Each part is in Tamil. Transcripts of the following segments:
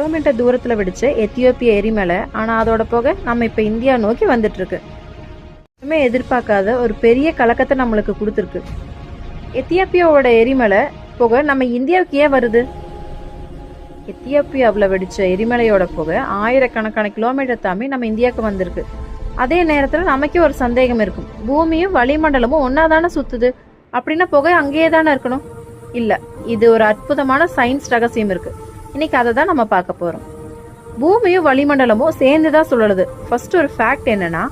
கிலோமீட்டர் தூரத்தில் வெடிச்ச எத்தியோப்பிய எரிமலை ஆனால் அதோட புகை நம்ம இப்போ இந்தியா நோக்கி வந்துட்டுருக்கு. எதுவுமே எதிர்பார்க்காத ஒரு பெரிய கலக்கத்தை நம்மளுக்கு கொடுத்துருக்கு. எத்தியோப்பியாவோட எரிமலை புகை நம்ம இந்தியாவுக்கு ஏன் வருது? எத்தியோப்பியாவில் வெடிச்ச எரிமலையோட புகை ஆயிரக்கணக்கான கிலோமீட்டர் தாமி நம்ம இந்தியாவுக்கு வந்திருக்கு. அதே நேரத்தில் நமக்கே ஒரு சந்தேகம் இருக்கும். பூமியும் வளிமண்டலமும் ஒன்னா தானே சுத்துது? அப்படின்னா புகை அங்கேயே தானே இருக்கணும்? இல்ல இது ஒரு அற்புதமான சயின்ஸ் ரகசியம் இருக்கு. இன்னைக்கு அதை தான் நம்ம பார்க்க போறோம். பூமியும் வளிமண்டலமும் சேர்ந்து தான் சுழலுது. ஃபர்ஸ்ட் ஒரு ஃபேக்ட் என்னன்னா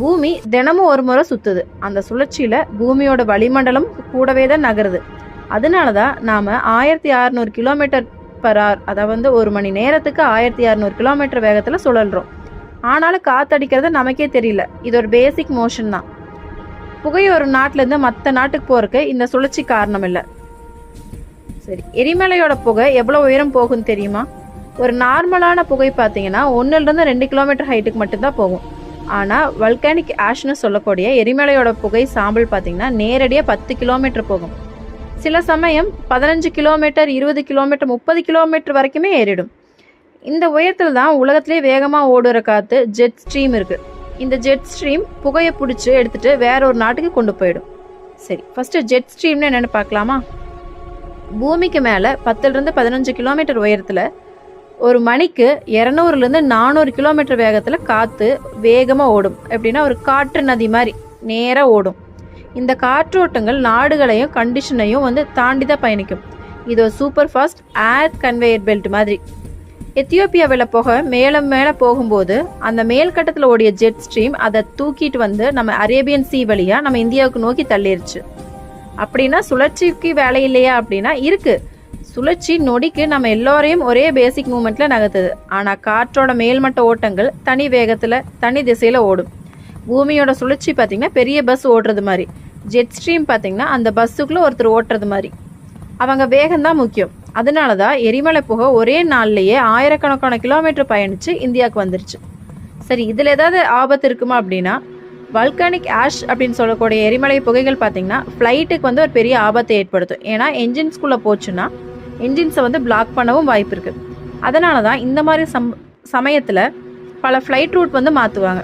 பூமி தினமும் ஒரு முறை சுத்துது. அந்த சுழற்சியில பூமியோட வளிமண்டலம் கூடவே தான் நகருது. அதனால தான் நாம ஆயிரத்தி அறுநூறு கிலோமீட்டர் பர் ஆர் அதை வந்து ஒரு மணி நேரத்துக்கு ஆயிரத்தி அறுநூறு கிலோமீட்டர் வேகத்துல சுழல்றோம். ஆனாலும் காத்தடிக்கிறது நமக்கே தெரியல. இது ஒரு பேசிக் மோஷன் தான். புகை ஒரு நாட்டிலேருந்து மற்ற நாட்டுக்கு போறதுக்கு இந்த சுழற்சி காரணம் இல்லை. சரி. எரிமலையோட புகை எவ்வளவு உயரம் போகும்னு தெரியுமா? ஒரு நார்மலான புகை பார்த்தீங்கன்னா ஒன்னுல இருந்து ரெண்டு கிலோமீட்டர் ஹைட்டுக்கு மட்டும்தான் போகும். ஆனா வல்கானிக் ஆஷ்னு சொல்லக்கூடிய எரிமலையோட புகை சாம்பல் பார்த்தீங்கன்னா நேரடியாக பத்து கிலோமீட்டர் போகும். சில சமயம் பதினஞ்சு கிலோமீட்டர் இருபது கிலோமீட்டர் முப்பது கிலோமீட்டர் வரைக்குமே ஏறிடும். இந்த உயரத்தில் தான் உலகத்திலே வேகமாக ஓடுற காற்று ஜெட் ஸ்ட்ரீம் இருக்கு. இந்த ஜெட் ஸ்ட்ரீம் புகையை பிடிச்சி எடுத்துட்டு வேற ஒரு நாட்டுக்கு கொண்டு போயிடும். சரி ஃபஸ்ட்டு ஜெட் ஸ்ட்ரீம்னு என்னென்னு பார்க்கலாமா? பூமிக்கு மேலே பத்துலேருந்து பதினஞ்சு கிலோமீட்டர் உயரத்தில் ஒரு மணிக்கு இரநூறுலேருந்து நானூறு கிலோமீட்டர் வேகத்தில் காற்று வேகமாக ஓடும். எப்படின்னா ஒரு காற்று நதி மாதிரி நேராக ஓடும். இந்த காற்றோட்டங்கள் நாடுகளையும் கண்டிஷனையும் வந்து தாண்டி தான் பயணிக்கும். இது ஒரு super fast air conveyor belt மாதிரி. எத்தியோப்பியாவில் போக மேலே மேலே போகும்போது அந்த மேல்கட்டத்தில் ஓடிய ஜெட் ஸ்ட்ரீம் அதை தூக்கிட்டு வந்து நம்ம அரேபியன் சீ வழியாக நம்ம இந்தியாவுக்கு நோக்கி தள்ளிருச்சு. அப்படின்னா சுழற்சிக்கு வேலை இல்லையா அப்படின்னா இருக்கு. சுழற்சி நொடிக்கு நம்ம எல்லோரையும் ஒரே பேசிக் மூமெண்ட்ல நகர்த்துது. ஆனா காற்றோட மேல்மட்ட ஓட்டங்கள் தனி வேகத்துல தனி திசையில ஓடும். பூமியோட சுழற்சி பார்த்தீங்கன்னா பெரிய பஸ் ஓடுறது மாதிரி. ஜெட் ஸ்ட்ரீம் பார்த்தீங்கன்னா அந்த பஸ்ஸுக்குள்ள ஒருத்தர் ஓட்டுறது மாதிரி. அவங்க வேகம்தான் முக்கியம். அதனால தான் எரிமலை புகை ஒரே நாள்லயே ஆயிரக்கணக்கான கிலோமீட்டர் பயணிச்சு இந்தியாவுக்கு வந்துருச்சு. சரி இதுல ஏதாவது ஆபத்து இருக்குமா அப்படின்னா வல்கானிக் ஆஷ் அப்படின்னு சொல்லக்கூடிய எரிமலை புகைகள் பார்த்தீங்கன்னா ஃப்ளைட்டுக்கு வந்து ஒரு பெரிய ஆபத்தை ஏற்படுத்தும். ஏன்னா என்ஜின்ஸ்குள்ளே போச்சுன்னா என்ஜின்ஸை வந்து பிளாக் பண்ணவும் வாய்ப்பு இருக்குது அதனால தான் இந்த மாதிரி சம் சமயத்தில் பல ஃப்ளைட் ரூட் வந்து மாற்றுவாங்க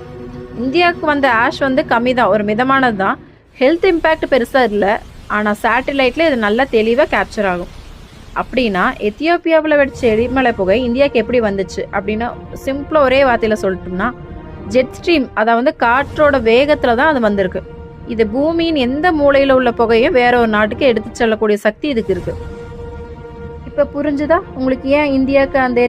இந்தியாவுக்கு வந்த ஆஷ் வந்து கம்மி தான் ஒரு மிதமானது தான் ஹெல்த் இம்பேக்ட் பெருசாக இல்லை ஆனால் சேட்டலைட்டில் இது நல்லா தெளிவாக கேப்சர் ஆகும். அப்படின்னா எத்தியோப்பியாவில் வெடிச்ச எரிமலை புகை இந்தியாவுக்கு எப்படி வந்துச்சு? அப்படின்னா சிம்பிளாக ஒரே வார்த்தையில் சொல்லிட்டோம்னா ஜெட் ஸ்ட்ரீம் அதாவது காற்றோட வேகத்தில் தான் அது வந்திருக்கு. இது பூமியின் எந்த மூலையில் உள்ள புகையும் வேற ஒரு நாட்டுக்கு எடுத்து செல்லக்கூடிய சக்தி இதுக்கு இருக்கு. இப்போ புரிஞ்சுதா? உங்களுக்கு ஏன் இந்தியாவுக்கு அந்த